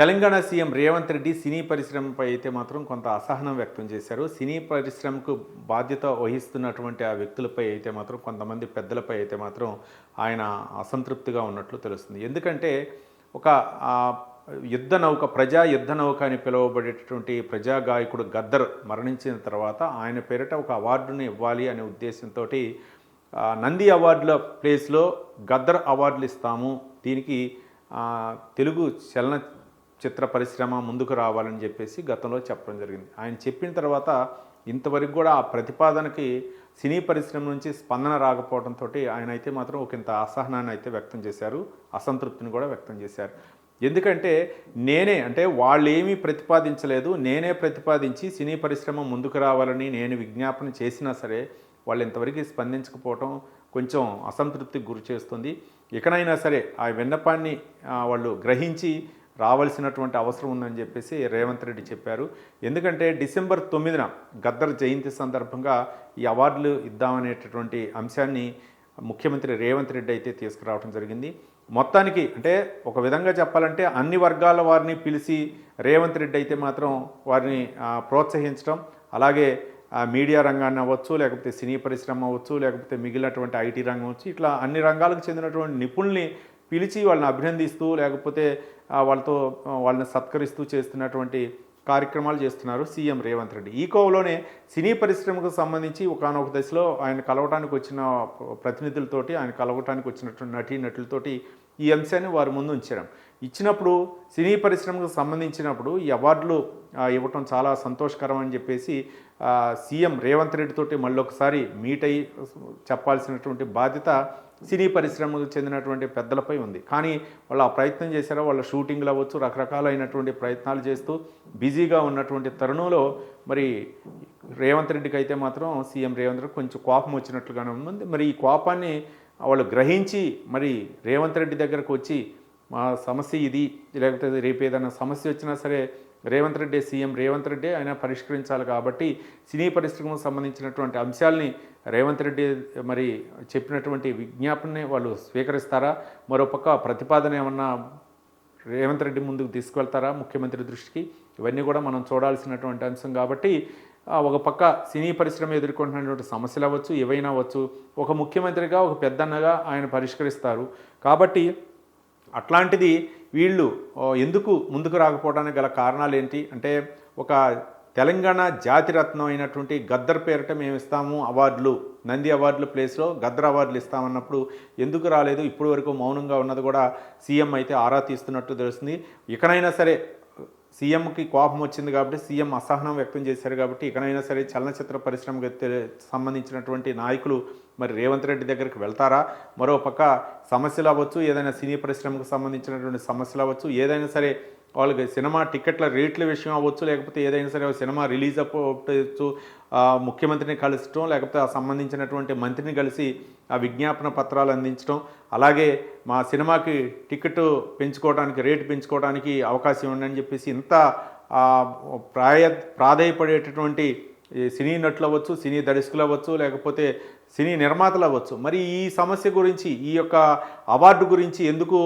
Telangana CM Revanth Reddy సినీ పరిశ్రమపై అయితే మాత్రం కొంత అసహనం వ్యక్తం చేశారు. సినీ పరిశ్రమకు బాధ్యత వహిస్తున్నటువంటి ఆ వ్యక్తులపై అయితే మాత్రం కొంతమంది పెద్దలపై అయితే మాత్రం ఆయన అసంతృప్తిగా ఉన్నట్లు తెలుస్తుంది. ఎందుకంటే ఒక యుద్ధ నౌక ప్రజా యుద్ధ నౌక అని పిలువబడేటటువంటి ప్రజా గాయకుడు గద్దర్ మరణించిన తర్వాత ఆయన పేరిట ఒక అవార్డుని ఇవ్వాలి అనే ఉద్దేశంతో నంది అవార్డుల ప్లేస్లో గద్దర్ అవార్డులు ఇస్తాము. దీనికి తెలుగు చలన చిత్ర పరిశ్రమ ముందుకు రావాలని చెప్పేసి గతంలో చెప్పడం జరిగింది. ఆయన చెప్పిన తర్వాత ఇంతవరకు కూడా ఆ ప్రతిపాదనకి సినీ పరిశ్రమ నుంచి స్పందన రాకపోవడంతో ఆయన అయితే మాత్రం ఒక ఇంత అసహనాన్ని అయితే వ్యక్తం చేశారు అసంతృప్తిని కూడా వ్యక్తం చేశారు. ఎందుకంటే నేనే అంటే వాళ్ళు ఏమీ ప్రతిపాదించలేదు నేనే ప్రతిపాదించి సినీ పరిశ్రమ ముందుకు రావాలని నేను విజ్ఞాపన చేసినా సరే వాళ్ళు ఇంతవరకు స్పందించకపోవటం కొంచెం అసంతృప్తికి గురి చేస్తుంది. ఇకనైనా సరే ఆ విన్నపాన్ని వాళ్ళు గ్రహించి రావాల్సినటువంటి అవసరం ఉందని చెప్పేసి రేవంత్ రెడ్డి చెప్పారు. ఎందుకంటే డిసెంబర్ తొమ్మిదిన గద్దర్ జయంతి సందర్భంగా ఈ అవార్డులు ఇద్దామనేటటువంటి అంశాన్ని ముఖ్యమంత్రి రేవంత్ రెడ్డి అయితే తీసుకురావడం జరిగింది. మొత్తానికి అంటే ఒక విధంగా చెప్పాలంటే అన్ని వర్గాల వారిని పిలిచి రేవంత్ రెడ్డి అయితే మాత్రం వారిని ప్రోత్సహించడం అలాగే మీడియా రంగాన్ని అవ్వచ్చు లేకపోతే సినీ పరిశ్రమ అవ్వచ్చు లేకపోతే మిగిలినటువంటి ఐటీ రంగం అవ్వచ్చు ఇట్లా అన్ని రంగాలకు చెందినటువంటి నిపుణుల్ని పిలిచి వాళ్ళని అభినందిస్తూ లేకపోతే వాళ్ళతో వాళ్ళని సత్కరిస్తూ చేస్తున్నటువంటి కార్యక్రమాలు చేస్తున్నారు సీఎం రేవంత్ రెడ్డి. ఈ కోవలోనే సినీ పరిశ్రమకు సంబంధించి ఒకనొక దశలో ఆయన కలవటానికి వచ్చిన ప్రతినిధులతోటి ఆయన కలవటానికి వచ్చినటువంటి నటీ నటులతోటి ఈ అంశాన్ని వారి ముందు ఉంచారు. ఇచ్చినప్పుడు సినీ పరిశ్రమకు సంబంధించినప్పుడు ఈ అవార్డులు ఇవ్వటం చాలా సంతోషకరం అని చెప్పేసి సీఎం రేవంత్ రెడ్డితోటి మళ్ళీ ఒకసారి మీట్ అయ్యి చెప్పాల్సినటువంటి బాధ్యత సినీ పరిశ్రమకు చెందినటువంటి పెద్దలపై ఉంది. కానీ వాళ్ళు ఆ ప్రయత్నం చేశారో వాళ్ళ షూటింగ్లు అవ్వచ్చు రకరకాలైనటువంటి ప్రయత్నాలు చేస్తూ బిజీగా ఉన్నటువంటి తరుణంలో మరి రేవంత్ రెడ్డికి అయితే మాత్రం సీఎం రేవంత్ రెడ్డి కొంచెం కోపం వచ్చినట్లుగానే ఉంది. మరి ఈ కోపాన్ని వాళ్ళు గ్రహించి మరి రేవంత్ రెడ్డి దగ్గరకు వచ్చి మా సమస్య ఇది లేకపోతే రేపు ఏదైనా సమస్య వచ్చినా సరే రేవంత్ రెడ్డి సీఎం రేవంత్ రెడ్డి ఆయన పరిష్కరించాలి కాబట్టి సినీ పరిశ్రమకు సంబంధించినటువంటి అంశాలని రేవంత్ రెడ్డి మరి చెప్పినటువంటి విజ్ఞాపనని వాళ్ళు స్వీకరిస్తారా? మరోపక్క ప్రతిపాదన ఏమన్నా రేవంత్ రెడ్డి ముందుకు తీసుకెళ్తారా ముఖ్యమంత్రి దృష్టికి? ఇవన్నీ కూడా మనం చూడాల్సినటువంటి అంశం కాబట్టి ఒక పక్క సినీ పరిశ్రమ ఎదుర్కొంటున్నటువంటి సమస్యలు అవ్వచ్చు ఏవైనా అవ్వచ్చు. ఒక ముఖ్యమంత్రిగా ఒక పెద్దన్నగా ఆయన పరిష్కరిస్తారు. కాబట్టి అట్లాంటిది వీళ్ళు ఎందుకు ముందుకు రాకపోవడానికి గల కారణాలు ఏంటి? అంటే ఒక తెలంగాణ జాతిరత్నం అయినటువంటి గద్దర్ పేరిట మేము ఇస్తాము అవార్డులు. నంది అవార్డుల ప్లేస్లో గద్దర్ అవార్డులు ఇస్తామన్నప్పుడు ఎందుకు రాలేదు? ఇప్పటి వరకు మౌనంగా ఉన్నది కూడా సీఎం అయితే ఆరా తీస్తున్నట్టు తెలుస్తుంది. ఇకనైనా సరే సీఎంకి కోపం వచ్చింది కాబట్టి సీఎం అసహనం వ్యక్తం చేశారు కాబట్టి ఇకనైనా సరే చలనచిత్ర పరిశ్రమకు సంబంధించినటువంటి నాయకులు మరి రేవంత్ రెడ్డి దగ్గరికి వెళ్తారా? మరో పక్క సమస్యలు అవ్వచ్చు ఏదైనా సినీ పరిశ్రమకు సంబంధించినటువంటి సమస్యలు అవ్వచ్చు ఏదైనా సరే వాళ్ళకి సినిమా టికెట్ల రేట్ల విషయం అవ్వచ్చు లేకపోతే ఏదైనా సరే సినిమా రిలీజ్ అవ్వచ్చు ముఖ్యమంత్రిని కలుసటం లేకపోతే ఆ సంబంధించినటువంటి మంత్రిని కలిసి ఆ విజ్ఞాపన పత్రాలు అందించడం అలాగే మా సినిమాకి టికెట్ పెంచుకోవడానికి రేటు పెంచుకోవడానికి అవకాశం ఉందని చెప్పేసి ఇంత ప్రాయ ప్రాధాయపడేటటువంటి సినీ నటులు అవ్వచ్చు సినీ దర్శకులు అవ్వచ్చు లేకపోతే సినీ నిర్మాతలు అవ్వచ్చు. మరి ఈ సమస్య గురించి ఈ యొక్క అవార్డు గురించి ఎందుకు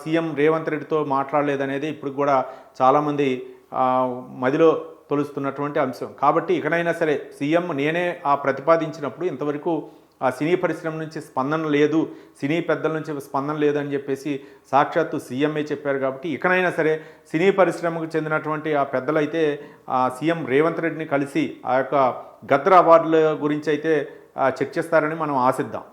సీఎం రేవంత్ రెడ్డితో మాట్లాడలేదనేది ఇప్పుడు కూడా చాలామంది మదిలో తొలుస్తున్నటువంటి అంశం. కాబట్టి ఇకనైనా సరే సీఎం నేనే ఆ ప్రతిపాదించినప్పుడు ఇంతవరకు ఆ సినీ పరిశ్రమ నుంచి స్పందన లేదు సినీ పెద్దల నుంచి స్పందన లేదని చెప్పేసి సాక్షాత్తు సీఎంఏ చెప్పారు కాబట్టి ఇకనైనా సరే సినీ పరిశ్రమకు చెందినటువంటి ఆ పెద్దలైతే ఆ సీఎం రేవంత్ రెడ్డిని కలిసి ఆ యొక్క గద్ర అవార్డుల గురించి అయితే చర్చిస్తారని మనం ఆశిద్దాం.